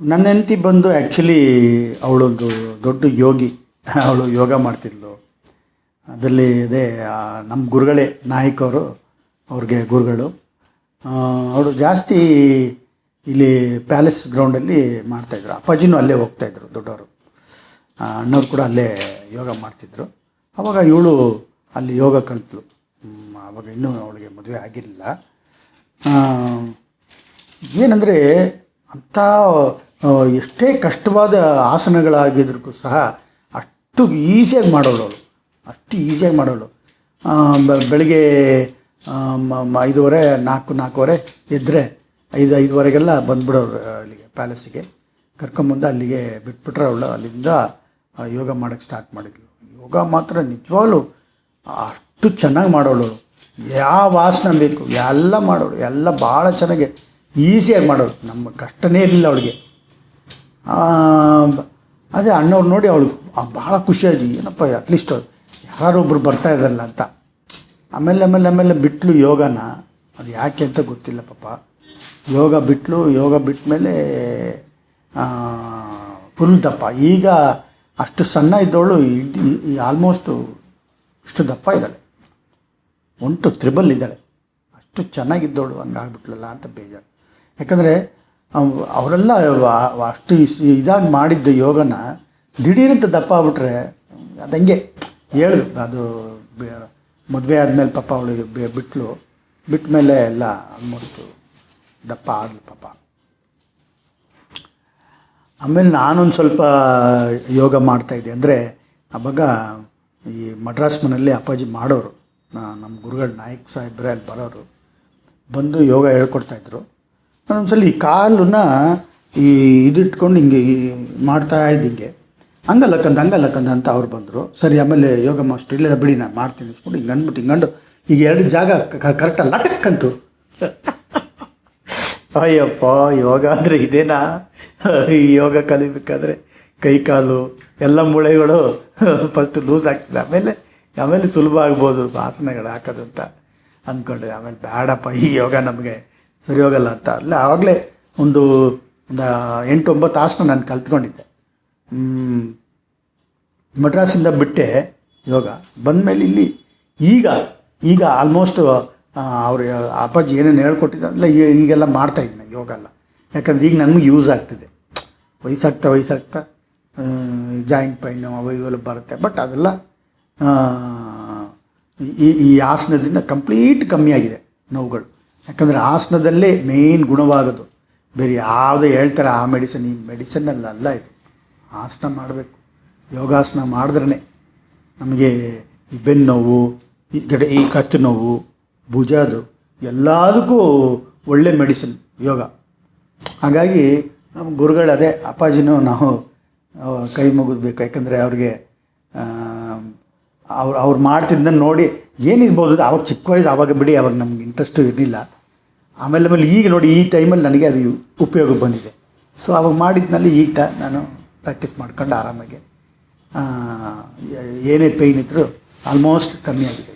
ನನ್ನ ಹೆಂಡತಿ ಬಂದು ಆ್ಯಕ್ಚುಲಿ ಅವಳೊಂದು ದೊಡ್ಡ ಯೋಗಿ. ಅವಳು ಯೋಗ ಮಾಡ್ತಿದ್ಲು. ಅದರಲ್ಲಿ ಅದೇ ನಮ್ಮ ಗುರುಗಳೇ, ನಾಯಕ್ ಅವರು, ಅವ್ರಿಗೆ ಗುರುಗಳು. ಅವರು ಜಾಸ್ತಿ ಇಲ್ಲಿ ಪ್ಯಾಲೇಸ್ ಗ್ರೌಂಡಲ್ಲಿ ಮಾಡ್ತಾಯಿದ್ರು ಅಪ್ಪಾಜಿನೂ ಅಲ್ಲೇ ಹೋಗ್ತಾಯಿದ್ರು ದೊಡ್ಡವರು. ಅಣ್ಣವ್ರು ಕೂಡ ಅಲ್ಲೇ ಯೋಗ ಮಾಡ್ತಿದ್ರು. ಅವಾಗ ಇವಳು ಅಲ್ಲಿ ಯೋಗ ಕಲಿತ್ಳು. ಅವಾಗ ಇನ್ನೂ ಅವಳಿಗೆ ಮದುವೆ ಆಗಿರಲಿಲ್ಲ. ಏನಂದರೆ ಅಂಥ ಎಷ್ಟೇ ಕಷ್ಟವಾದ ಆಸನಗಳಾಗಿದ್ರು ಸಹ ಅಷ್ಟು ಈಸಿಯಾಗಿ ಮಾಡೋಳು ಅವಳು. ಅಷ್ಟು ಈಸಿಯಾಗಿ ಮಾಡೋಳು ಬೆಳಗ್ಗೆ ಐದುವರೆ, ನಾಲ್ಕು, ನಾಲ್ಕೂವರೆ ಎದ್ದರೆ ಐದು, ಐದುವರೆಗೆಲ್ಲ ಬಂದುಬಿಡೋರು ಅಲ್ಲಿಗೆ ಪ್ಯಾಲೇಸಿಗೆ. ಕರ್ಕೊಂಬಂದು ಅಲ್ಲಿಗೆ ಬಿಟ್ಬಿಟ್ರೆ ಅವಳು ಅಲ್ಲಿಂದ ಯೋಗ ಮಾಡೋಕ್ಕೆ ಸ್ಟಾರ್ಟ್ ಮಾಡಿದ್ಳು ಯೋಗ ಮಾತ್ರ ನಿಜವಾಗ್ಲೂ ಅಷ್ಟು ಚೆನ್ನಾಗಿ ಮಾಡೋಳು ಯಾವ ಆಸನ ಬೇಕು, ಎಲ್ಲ ಮಾಡೋಳು ಎಲ್ಲ ಭಾಳ ಚೆನ್ನಾಗಿ ಈಸಿಯಾಗಿ ಮಾಡೋಳು ನಮ್ಮ ಕಷ್ಟನೇ ಇರಲಿಲ್ಲ ಅವಳಿಗೆ. ಅದೇ ಅಣ್ಣವ್ರು ನೋಡಿ ಅವಳು ಭಾಳ ಖುಷಿಯಾಗಿ, ಏನಪ್ಪ ಅಟ್ಲೀಸ್ಟ್ ಯಾರೊಬ್ಬರು ಬರ್ತಾ ಇದ್ದಾರಲ್ಲ ಅಂತ. ಆಮೇಲೆ ಆಮೇಲೆ ಆಮೇಲೆ ಬಿಟ್ಲು ಯೋಗನ. ಅದು ಯಾಕೆ ಅಂತ ಗೊತ್ತಿಲ್ಲ ಪಾಪ. ಯೋಗ ಬಿಟ್ಲು, ಯೋಗ ಬಿಟ್ಟ ಮೇಲೆ ಫುಲ್ ದಪ್ಪ ಈಗ ಅಷ್ಟು ಸಣ್ಣ ಇದ್ದವಳು, ಇಡೀ ಆಲ್ಮೋಸ್ಟು ಇಷ್ಟು ದಪ್ಪ ಇದ್ದಾಳೆ. ಒಂಟು ತ್ರಿಬಲ್ ಇದ್ದಾಳೆ. ಅಷ್ಟು ಚೆನ್ನಾಗಿದ್ದವಳು, ಹಂಗಾಗ್ಬಿಟ್ಲಲ್ಲ ಅಂತ ಬೇಜಾರು. ಯಾಕಂದರೆ ಅವರೆಲ್ಲ ಅಷ್ಟು ಇದಾಗಿ ಮಾಡಿದ್ದ ಯೋಗನ ದಿಢೀರಂತ ದಪ್ಪ ಆಗ್ಬಿಟ್ರೆ ಅದಂಗೆ. ಹೇಳು, ಅದು ಮದುವೆ ಆದಮೇಲೆ ಪಾಪ ಅವಳಿಗೆ ಬಿಟ್ಲು ಬಿಟ್ಟ ಮೇಲೆ ಎಲ್ಲ ಆಲ್ಮೋಸ್ಟು ದಪ್ಪ ಆದ್ಲು ಪಾಪ. ಆಮೇಲೆ ನಾನೊಂದು ಸ್ವಲ್ಪ ಯೋಗ ಮಾಡ್ತಾಯಿದ್ದೆ ಅಂದರೆ ಆವಾಗ ಈ ಮಡ್ರಾಸ್ ಮನೆಯಲ್ಲಿ ಅಪ್ಪಾಜಿ ಮಾಡೋರು ನಮ್ಮ ಗುರುಗಳು ನಾಯಕ್ ಸಾಹೇಬ್ರೆ ಅಲ್ಲಿ ಬರೋರು ಬಂದು ಯೋಗ ಹೇಳ್ಕೊಡ್ತಾಯಿದ್ರು ನಾನೊಂದ್ಸಲ ಈ ಕಾಲನ್ನ ಈ ಇದಿಟ್ಕೊಂಡು ಹಿಂಗೆ ಮಾಡ್ತಾ ಇದ್ದಿಂಗೆ. ಹಂಗಲ್ಲಕ್ಕಂದು ಹಂಗಲ್ಲಕ್ಕಂದು ಅಂತ ಅವ್ರು ಬಂದರು. ಸರಿ, ಆಮೇಲೆ ಯೋಗ ಮಾಸ್ಟರ್ ಇಲ್ಲೆಲ್ಲ ಬಿಡಿ, ನಾನು ಮಾಡ್ತೀನಿ ಅನ್ಸ್ಕೊಂಡು ಹಿಂಗೆ ಅಂದ್ಬಿಟ್ಟು ಹಿಂಗಂಡು ಈಗ ಎರಡು ಜಾಗ ಕರೆಕ್ಟಾಗಿ ಲಟಕ್ಕಂತು. ಅಯ್ಯಪ್ಪ, ಯೋಗ ಅಂದರೆ ಇದೇನಾ? ಈ ಯೋಗ ಕಲಿಬೇಕಾದ್ರೆ ಕೈ, ಕಾಲು, ಎಲ್ಲ ಮೂಳೆಗಳು ಫಸ್ಟ್ ಲೂಸ್ ಆಗ್ತದೆ. ಆಮೇಲೆ ಆಮೇಲೆ ಸುಲಭ ಆಗ್ಬೋದು ಆಸನಗಳು ಹಾಕೋದು ಅಂತ ಅಂದ್ಕೊಂಡೆ. ಆಮೇಲೆ ಬೇಡಪ್ಪ ಈ ಯೋಗ ನಮಗೆ. ಸರಿ ಹೋಗಲ್ಲ ಅಂತ. ಅಲ್ಲ ಆವಾಗಲೇ ಒಂದು ಒಂದು ಎಂಟು, ಒಂಬತ್ತು ಆಸನ ನಾನು ಕಲ್ತ್ಕೊಂಡಿದ್ದೆ. ಮಡ್ರಾಸಿಂದ ಬಿಟ್ಟೆ ಯೋಗ ಬಂದಮೇಲೆ ಇಲ್ಲಿ ಈಗ ಈಗ ಆಲ್ಮೋಸ್ಟ್ ಅವರು, ಅಪ್ಪಾಜಿ ಏನೇನು ಹೇಳ್ಕೊಟ್ಟಿದ್ದಲ್ಲ ಈಗೆಲ್ಲ ಮಾಡ್ತಾಯಿದ್ದೀನಿ ಯೋಗ ಅಲ್ಲ. ಯಾಕಂದ್ರೆ ಈಗ ನನಗೆ ಯೂಸ್ ಆಗ್ತಿದೆ. ವಯಸ್ಸಾಗ್ತಾ ವಯಸ್ಸಾಗ್ತಾ ಜಾಯಿಂಟ್ ಪೈನು ಅವು ಇವೆಲ್ಲ ಬರುತ್ತೆ. ಬಟ್ ಅದೆಲ್ಲ ಈ ಈ ಆಸನದಿಂದ ಕಂಪ್ಲೀಟ್ ಕಮ್ಮಿ ಆಗಿದೆ ನೋವುಗಳು. ಯಾಕಂದರೆ ಆಸನದಲ್ಲೇ ಮೇನ್ ಗುಣವಾಗೋದು. ಬೇರೆ ಯಾವುದೇ ಹೇಳ್ತಾರೆ, ಆ ಮೆಡಿಸನ್ ಈ ಮೆಡಿಸನ್ನಲ್ಲಿ ಅಲ್ಲ ಇದು. ಆಸನ ಮಾಡಬೇಕು. ಯೋಗಾಸನ ಮಾಡಿದ್ರೇ ನಮಗೆ ಈ ಬೆನ್ನು ನೋವು ಈ ಕಡೆ ಈ ಕತ್ತು ನೋವು ಭುಜದು ಎಲ್ಲದಕ್ಕೂ ಒಳ್ಳೆ ಮೆಡಿಸಿನ್ ಯೋಗ. ಹಾಗಾಗಿ ನಮ್ಮ ಗುರುಗಳು ಅದೇ ಅಪ್ಪಾಜಿನೂ ನಾವು ಕೈ ಮುಗಿದ್ಬೇಕು. ಯಾಕಂದರೆ ಅವ್ರಿಗೆ ಅವ್ರು ಅವ್ರು ಮಾಡ್ತಿದ್ದನ್ನು ನೋಡಿ ಏನಿರ್ಬೋದು, ಅವಾಗ ಚಿಕ್ಕ ವಯಸ್ಸು ಆವಾಗ ಬಿಡಿ, ಅವಾಗ ನಮ್ಗೆ ಇಂಟ್ರೆಸ್ಟು ಇರಲಿಲ್ಲ. ಆಮೇಲೆ ಆಮೇಲೆ ಈಗ ನೋಡಿ ಈ ಟೈಮಲ್ಲಿ ನನಗೆ ಅದು ಉಪಯೋಗ ಬಂದಿದೆ. ಸೊ ಅವಾಗ ಮಾಡಿದ್ನಲ್ಲಿ ಈಗ ನಾನು ಪ್ರಾಕ್ಟೀಸ್ ಮಾಡ್ಕೊಂಡು ಆರಾಮಾಗಿ ಏನೇ ಪೇಯ್ನ್ ಇದ್ದರೂ ಆಲ್ಮೋಸ್ಟ್ ಕಮ್ಮಿ ಆಗಿದೆ.